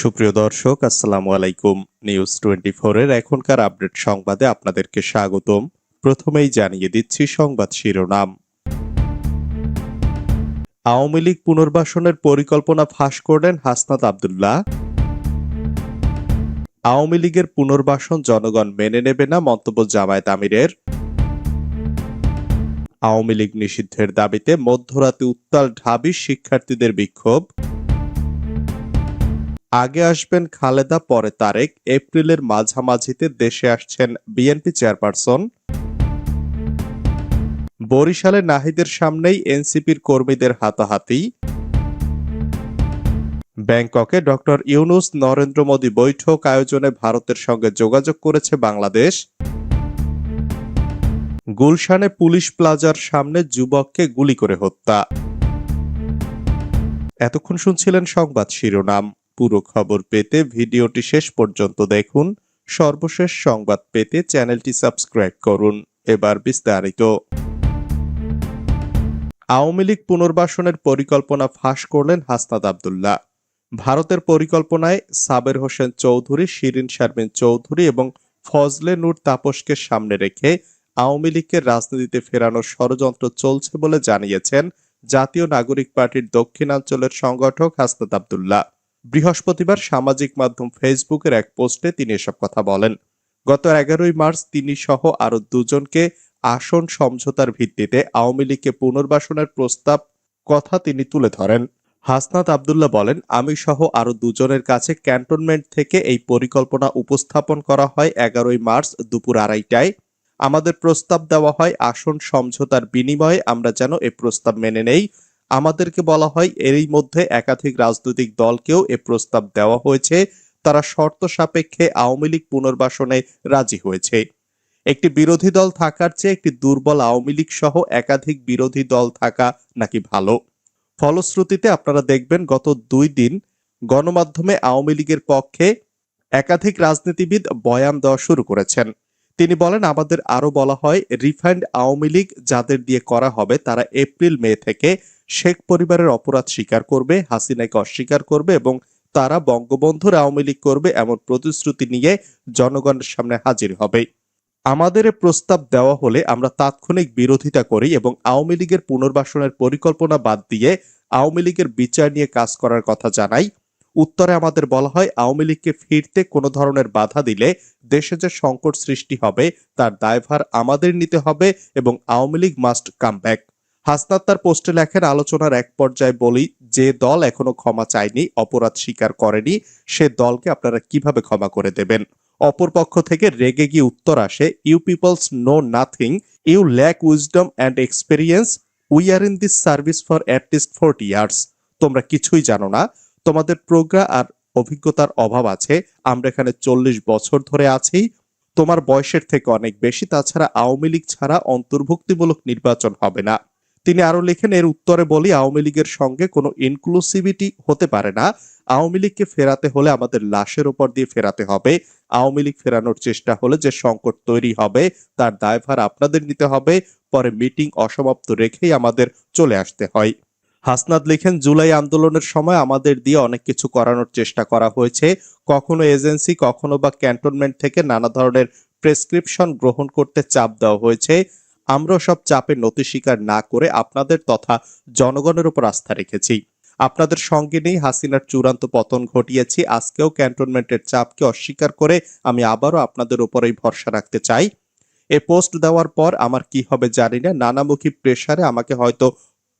সুপ্রিয় দর্শক, আসসালামু আলাইকুম। নিউজ টোয়েন্টি এর এখনকার আপডেট সংবাদে আপনাদেরকে স্বাগতম। প্রথমেই জানিয়ে দিচ্ছি সংবাদ শিরোনাম। আওয়ামী লীগ পুনর্বাসনের পরিকল্পনা ফাঁস করলেন হাসনাত আবদুল্লাহ। আওয়ামী লীগের পুনর্বাসন জনগণ মেনে নেবে না মন্তব্য জামায়াত আমিরের। আওয়ামী লীগ নিষিদ্ধের দাবিতে মধ্যরাতে উত্তাল ঢাবি শিক্ষার্থীদের বিক্ষোভ। আগে আসবেন খালেদা, পরে তারেক। এপ্রিলের মাঝামাঝিতে দেশে আসছেন বিএনপি চেয়ারপারসন। বরিশালে নাহিদের সামনেই এনসিপির কর্মীদের হাতাহাতি। ব্যাংককে ডক্টর ইউনুস নরেন্দ্র মোদী বৈঠক আয়োজনে ভারতের সঙ্গে যোগাযোগ করেছে বাংলাদেশ। গুলশানে পুলিশ প্লাজার সামনে যুবককে গুলি করে হত্যা। এতক্ষণ শুনছিলেন সংবাদ শিরোনাম। পুরো খবর পেতে ভিডিওটি শেষ পর্যন্ত দেখুন। সর্বশেষ সংবাদ পেতে চ্যানেলটি সাবস্ক্রাইব করুন। এবার বিস্তারিত। আওয়ামী লীগ পুনর্বাসনের পরিকল্পনা ফাঁস করলেন হাসনাত আবদুল্লাহ। ভারতের পরিকল্পনায় সাবের হোসেন চৌধুরী, শিরিন শারমিন চৌধুরী এবং ফজলে নূর তাপসকে সামনে রেখে আওয়ামী লীগকে রাজনীতিতে ফেরানোর ষড়যন্ত্র চলছে বলে জানিয়েছেন জাতীয় নাগরিক পার্টির দক্ষিণাঞ্চলের সংগঠক হাসনাত আবদুল্লাহ। বৃহস্পতিবার সামাজিক মাধ্যম ফেসবুকের এক পোস্টে তিনি এসব কথা বলেন। গত এগারোই মার্চ তিনি সহ আরও দুজনকে আসন সমঝোতার ভিত্তিতে আওয়ামী লীগকে পুনর্বাসনের প্রস্তাব কথা তিনি তুলে ধরেন। হাসনাত আবদুল্লাহ বলেন, আমি সহ আরও দুজনের কাছে ক্যান্টনমেন্ট থেকে এই পরিকল্পনা উপস্থাপন করা হয় এগারোই মার্চ দুপুর আড়াইটায়। আমাদের প্রস্তাব দেওয়া হয় আসন সমঝোতার বিনিময়ে, আমরা যেন এ প্রস্তাব মেনে নেই। আমাদেরকে বলা হয়, এরই মধ্যে একাধিক রাজনৈতিক দলকেও এ প্রস্তাব দেওয়া হয়েছে। তারা শর্ত সাপেক্ষে আওয়ামী লীগ পুনর্বাসনে রাজি হয়েছে। একটি বিরোধী দল থাকার চেয়ে একটি দুর্বল আওয়ামী লীগ সহ একাধিক বিরোধী দল থাকা নাকি ভালো? ফলশ্রুতিতে আপনারা দেখবেন, গত দুই দিন গণমাধ্যমে আওয়ামী লীগের পক্ষে একাধিক রাজনীতিবিদ বয়ান দেওয়া শুরু করেছেন। তিনি বলেন, আমাদের আরও বলা হয়, রিফাইন্ড আওয়ামী লীগ যাদের দিয়ে করা হবে, তারা এপ্রিল মে থেকে শেখ পরিবারের অপরাধ স্বীকার করবে, হাসিনাকে অস্বীকার করবে এবং তারা বঙ্গবন্ধুর আওয়ামী লীগ করবে এমন প্রতিশ্রুতি নিয়ে জনগণের সামনে হাজির হবে। আমাদের প্রস্তাব দেওয়া হলে আমরা তাৎক্ষণিক বিরোধিতা করি এবং আওয়ামী লীগের পুনর্বাসনের পরিকল্পনা বাদ দিয়ে আওয়ামী লীগের বিচার নিয়ে কাজ করার কথা জানাই। উত্তরে আমাদের বলা হয়, আওয়ামী লীগকে ফিরতে কোনো ধরনের বাধা দিলে দেশে যে সংকট সৃষ্টি হবে, তার দায়ভার আমাদের নিতে হবে এবং Awami League must come back Hasnat তার পোস্টে লেখেন, আলোচনার এক পর্যায়ে বলি, যে দল এখনও ক্ষমা চায়নি, অপরাধ স্বীকার করেনি, সে দলকে আপনারা কীভাবে ক্ষমা করে দেবেন? অপর পক্ষ থেকে রেগে গিয়ে উত্তর আসে you peoples know nothing you lack wisdom and experience we are in this service for at least forty years তোমরা কিছুই জানো না, তোমাদের প্রজ্ঞা আর অভিজ্ঞতার অভাব আছে, আমরা এখানে চল্লিশ বছর ধরে আছি, তোমার বয়সের থেকে অনেক বেশি, তাছাড়া আওয়ামী লীগ ছাড়া অন্তর্ভুক্তিমূলক নির্বাচন হবে না। তিনি আরও লেখেন, এর উত্তরে বলি, আওয়ামী লীগের সঙ্গে কোনো ইনক্লুসিভিটি হতে পারে না। আওয়ামী লীগকে ফেরাতে হলে আমাদের লাশের উপর দিয়ে ফেরাতে হবে। আওয়ামী লীগ ফেরানোর চেষ্টা হলে যে সংকট তৈরি হবে, তার দায়ভার আপনাদের নিতে হবে। পরে মিটিং অসমাপ্ত রেখেই আমাদের চলে আসতে হয়। হাসনাদ লিখেন, জুলাই আন্দোলনের সময় আমাদের দিয়ে অনেক কিছু করানোর চেষ্টা করা হয়েছে। কখনো এজেন্সি, কখনো বা ক্যান্টনমেন্ট থেকে নানা ধরনের প্রেসক্রিপশন গ্রহণ করতে চাপ দেওয়া হয়েছে। আমরা সব চাপে নতি স্বীকার না করে আপনাদের তথা জনগণের উপর আস্থা রেখেছি। আপনাদের সঙ্গে নেই হাসিনার চূড়ান্ত পতন ঘটিয়েছি। আজকেও ক্যান্টনমেন্টের চাপকে অস্বীকার করে আমি আবারও আপনাদের উপরেই ভরসা রাখতে চাই। এ পোস্ট দেওয়ার পর আমার কি হবে জানি না। নানামুখী প্রেসারে আমাকে হয়তো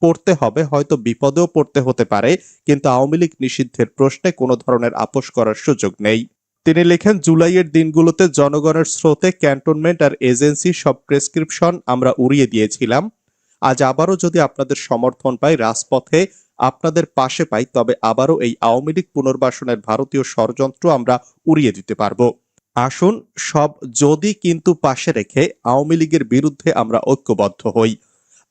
পড়তে হবে, হয়তো বিপদেও পড়তে হতে পারে, কিন্তু আওয়ামী লীগ নিষিদ্ধের প্রশ্নে কোনো ধরনের আপোষ করার সুযোগ নেই। তিনি লেখেন, জুলাইয়ের দিনগুলোতে জনগণের স্রোতে ক্যান্টনমেন্ট আর এজেন্সি সব প্রেসক্রিপশন আমরা উড়িয়ে দিয়েছিলাম। আজ আবারও যদি আপনাদের সমর্থন পাই রাজপথে, আপনাদের পাশে পাই, তবে আবারও এই আওয়ামী লীগ পুনর্বাসনের ভারতীয় ষড়যন্ত্র আমরা উড়িয়ে দিতে পারব। আসুন, সব যদি কিন্তু পাশে রেখে আওয়ামী লীগের বিরুদ্ধে আমরা ঐক্যবদ্ধ হই।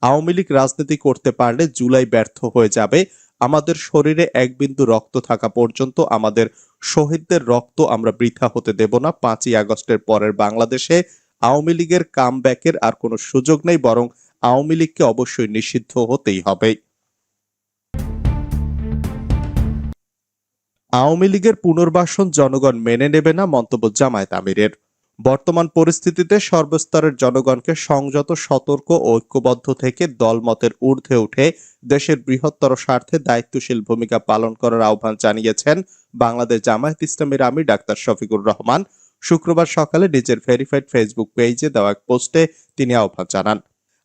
আওয়ামী লীগ রাজনীতি করতে পারলে জুলাই ব্যর্থ হয়ে যাবে। আমাদের শরীরে এক বিন্দু রক্ত থাকা পর্যন্ত আমাদের শহীদদের রক্ত আমরা বৃথা হতে দেব না। পাঁচই আগস্টের পরের বাংলাদেশে আওয়ামী লীগের কাম আর কোনো সুযোগ নেই, বরং আওয়ামী লীগকে অবশ্যই নিষিদ্ধ হতেই হবে। আওয়ামী লীগের পুনর্বাসন জনগণ মেনে নেবে না, মন্তব্য জামায়াত আমিরের। বর্তমান পরিস্থিতিতে সর্বস্তরের জনগণকে সংযত, সতর্ক ও ঐক্যবদ্ধ থেকে দলমতের ঊর্ধ্বে উঠে দেশের বৃহত্তর স্বার্থে দায়িত্বশীল ভূমিকা পালন করার আহ্বান জানিয়েছেন বাংলাদেশ জামায়াত ইসলামীর আমি ডাক্তার শফিকুর রহমান। শুক্রবার সকালে নিজের ভেরিফাইড ফেসবুক পেজে দেওয়া এক পোস্টে তিনি আহ্বান জানান।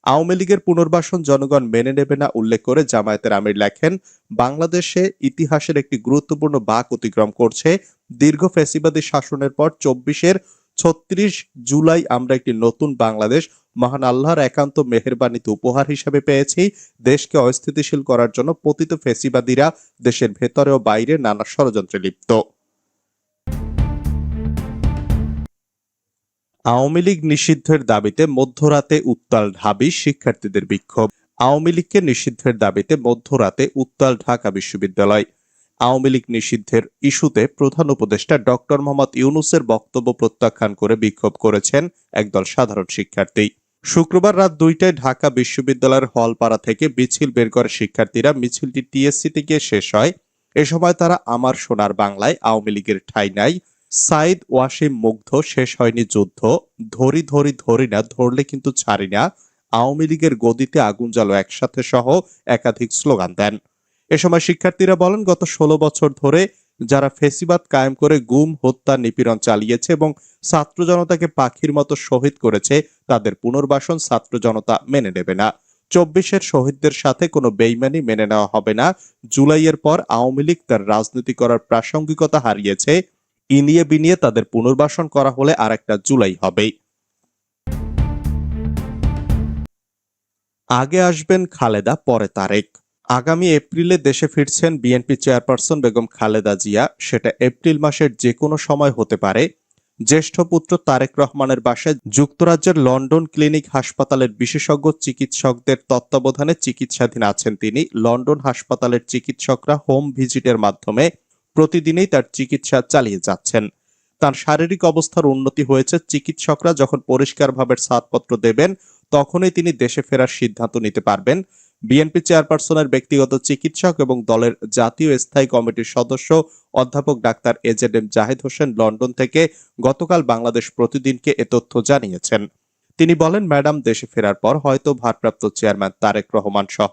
আওয়ামী লীগের পুনর্বাসন জনগণ মেনে নেবে না উল্লেখ করে জামায়াতের আমির লেখেন, বাংলাদেশে ইতিহাসের একটি গুরুত্বপূর্ণ বাক অতিক্রম করছে। দীর্ঘ ফেসিবাদী শাসনের পর চব্বিশের ছত্রিশ জুলাই আমরা একটি নতুন বাংলাদেশ, মহান আল্লাহর একান্ত মেহেরবানিতে উপহার হিসেবে পেয়েছি। দেশকে অস্থিতিশীল করার জন্য পতিত ফেসিবাদীরা দেশের ভেতরে ও বাইরে নানা ষড়যন্ত্রে লিপ্ত। আওয়ামী লীগ নিষিদ্ধের দাবিতে মধ্যরাতে উত্তাল ঢাবি শিক্ষার্থীদের বিক্ষোভ। আওয়ামী লীগকে নিষিদ্ধের দাবিতে মধ্যরাতে উত্তাল ঢাকা বিশ্ববিদ্যালয়। আওয়ামী লীগ নিষিদ্ধের ইস্যুতে প্রধান উপদেষ্টা ডক্টর মোহাম্মদ ইউনুসের বক্তব্য প্রত্যাখ্যান করে বিক্ষোভ করেছেন একদল সাধারণ শিক্ষার্থী। শুক্রবার রাত দুইটায় ঢাকা বিশ্ববিদ্যালয়ের হলপাড়া থেকে মিছিল বের করে শিক্ষার্থীরা। মিছিলটি টিএসসিতে গিয়ে শেষ হয়। এ সময় তারা আমার সোনার বাংলায়, আওয়ামী লীগের ঠাঁই নাই। সাইদ ওয়াসিম মুগ্ধ, শেষ হয়নি যুদ্ধ। ধরি ধরি ধরি না, ধরলে কিন্তু ছাড়ি না। আওয়ামী লীগের গদিতে আগুন জ্বালো একসাথে সহ একাধিক স্লোগান দেন। এ সময় শিক্ষার্থীরা বলেন, গত ষোলো বছর ধরে যারা ফেসিবাদ কায়েম করে গুম, হত্যা, নিপীড়ন চালিয়েছে এবং ছাত্র জনতাকে পাখির মতো শহীদ করেছে, তাদের পুনর্বাসন ছাত্র জনতা মেনে নেবে না। চব্বিশের শহীদদের সাথে কোনো বেইমানি মেনে নেওয়া হবে না। জুলাইয়ের পর আওয়ামী লীগ তার রাজনীতি করার প্রাসঙ্গিকতা হারিয়েছে। ইনিয়ে বিনিয়ে তাদের পুনর্বাসন করা হলে আর একটা জুলাই হবেই। আগে আসবেন খালেদা, পরে তারেক। আগামী এপ্রিলে দেশে ফিরছেন বিএনপি চেয়ারপারসন বেগম খালেদা জিয়া। সেটা এপ্রিল মাসের যে কোনো সময় হতে পারে। জ্যেষ্ঠ পুত্র তারেক রহমানের বাসায় যুক্তরাজ্যের লন্ডন ক্লিনিক হাসপাতালের বিশেষজ্ঞ চিকিৎসকদের তত্ত্বাবধানে চিকিৎসাধীন আছেন তিনি। লন্ডন হাসপাতালের চিকিৎসকরা হোম ভিজিটের মাধ্যমে প্রতিদিনই তার চিকিৎসা চালিয়ে যাচ্ছেন। তার শারীরিক অবস্থার উন্নতি হয়েছে। চিকিৎসকরা যখন পরিষ্কারভাবে ছাড়পত্র দেবেন, তখনই তিনি দেশে ফেরার সিদ্ধান্ত নিতে পারবেন। বিএনপি চেয়ারপারসনের ব্যক্তিগত চিকিৎসক এবং দলের জাতীয় স্থায়ী কমিটির সদস্য অধ্যাপক doctor A Z M Zahid Hossain London থেকে গতকাল বাংলাদেশ প্রতিদিনকে এ তথ্য জানিয়েছেন। তিনি বলেন, ম্যাডাম, দেশে ফেরার পর হয়তো ভারপ্রাপ্ত চেয়ারম্যান তারেক রহমান সহ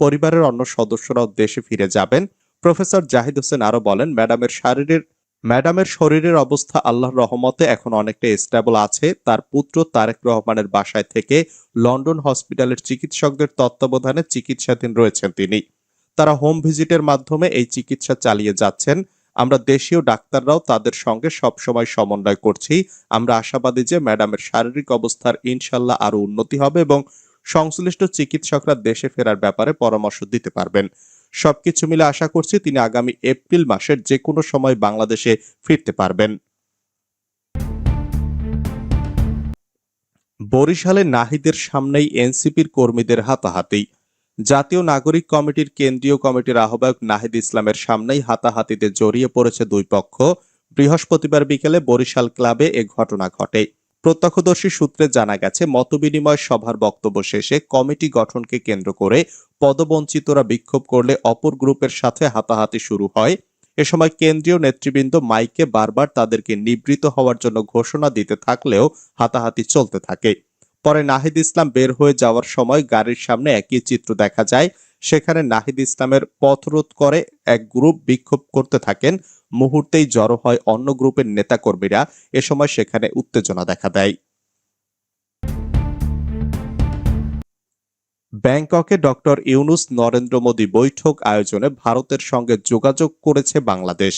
পরিবারের অন্য সদস্যরাও দেশে ফিরে যাবেন। প্রফেসর জাহিদ হোসেন আরও বলেন, ম্যাডামের শারীরের ম্যাডামের শরীরের অবস্থা আল্লাহর রহমতে এখন অনেকটা স্টেবল আছে। তার পুত্র তারেক রহমানের বাসায় থেকে লন্ডন হসপিটালের চিকিৎসকদের তত্ত্বাবধানে চিকিৎসাধীন রয়েছেন তিনি। তারা হোম ভিজিটের মাধ্যমে এই চিকিৎসা চালিয়ে যাচ্ছেন। আমরা দেশীয় ডাক্তাররাও তাদের সঙ্গে সবসময় সমন্বয় করছি। আমরা আশাবাদী যে ম্যাডামের শারীরিক অবস্থার ইনশাল্লাহ আরও উন্নতি হবে এবং সংশ্লিষ্ট চিকিৎসকরা দেশে ফেরার ব্যাপারে পরামর্শ দিতে পারবেন। সবকিছু মিলে আশা করছি তিনি আগামী এপ্রিল মাসের যে কোনো সময় বাংলাদেশে ফিরতে পারবেন। বরিশালে নাহিদের সামনেই এনসিপির কর্মীদের হাতাহাতি। জাতীয় নাগরিক কমিটির কেন্দ্রীয় কমিটির আহ্বায়ক নাহিদ ইসলামের সামনেই হাতাহাতিতে জড়িয়ে পড়েছে দুই পক্ষ। বৃহস্পতিবার বিকেলে বরিশাল ক্লাবে এ ঘটনা ঘটে। প্রত্যক্ষদর্শী সূত্রে জানা গেছে, মতবিনিময় সভার বক্তব্য শেষে কমিটি গঠনকে কেন্দ্র করে পদবঞ্চিতরা বিক্ষোভ করলে অপর গ্রুপের সাথে হাতাহাতি শুরু হয়। এ সময় কেন্দ্রীয় নেতৃবৃন্দ মাইকে বারবার তাদেরকে নিবৃত হওয়ার জন্য ঘোষণা দিতে থাকলেও হাতাহাতি চলতে থাকে। পরে নাহিদ ইসলাম বের হয়ে যাওয়ার সময় গাড়ির সামনে একই চিত্র দেখা যায়। সেখানে নাহিদ ইসলামের পথ রোধ করে এক গ্রুপ বিক্ষোভ করতে থাকেন। মুহূর্তেই জড়ো হয় অন্য গ্রুপের নেতাকর্মীরা। এ সময় সেখানে উত্তেজনা দেখা দেয়। ব্যাংককে ডক্টর ইউনুস নরেন্দ্র মোদী বৈঠক আয়োজনে ভারতের সঙ্গে যোগাযোগ করেছে বাংলাদেশ।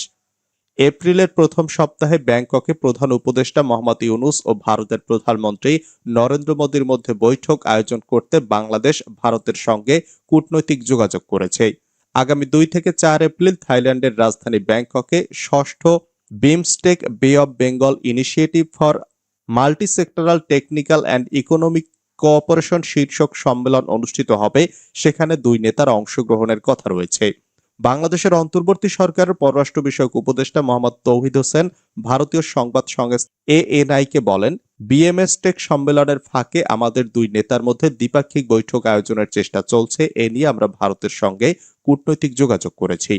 এপ্রিলের প্রথম সপ্তাহে ব্যাংককে প্রধান উপদেষ্টা মোহাম্মদ ইউনুস ও ভারতের প্রধানমন্ত্রী নরেন্দ্র মোদীর মধ্যে বৈঠক আয়োজন করতে বাংলাদেশ ভারতের সঙ্গে কূটনৈতিক যোগাযোগ করেছে। আগামী দুই থেকে চার এপ্রিল থাইল্যান্ডের রাজধানী ব্যাংককে ষষ্ঠ BIMSTEC bay of Bengal initiative for multi sectoral technical and economic cooperation শীর্ষক সম্মেলন অনুষ্ঠিত হবে। সেখানে দুই নেতার অংশগ্রহণের কথা রয়েছে। বাংলাদেশের অন্তর্বর্তী সরকারের পররাষ্ট্র বিষয়ক উপদেষ্টা মোহাম্মদ তৌহিদ হোসেন ভারতীয় সংবাদ সংস্থা এএনআই কে বলেন, বিএমএস টেক সম্মেলনের ফাঁকে আমাদের দুই নেতার মধ্যে দ্বিপাক্ষিক বৈঠক আয়োজনের চেষ্টা চলছে, এ নিয়ে আমরা ভারতের সঙ্গে কূটনৈতিক যোগাযোগ করেছি।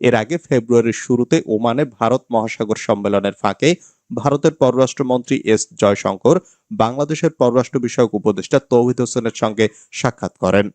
এর আগে ফেব্রুয়ারির শুরুতে ওমানে ভারত মহাসাগর সম্মেলনের ফাঁকে ভারতের পররাষ্ট্রমন্ত্রী এস জয়শঙ্কর বাংলাদেশের পররাষ্ট্র বিষয়ক উপদেষ্টা তৌহিদ হোসেনের সঙ্গে সাক্ষাৎ করেন।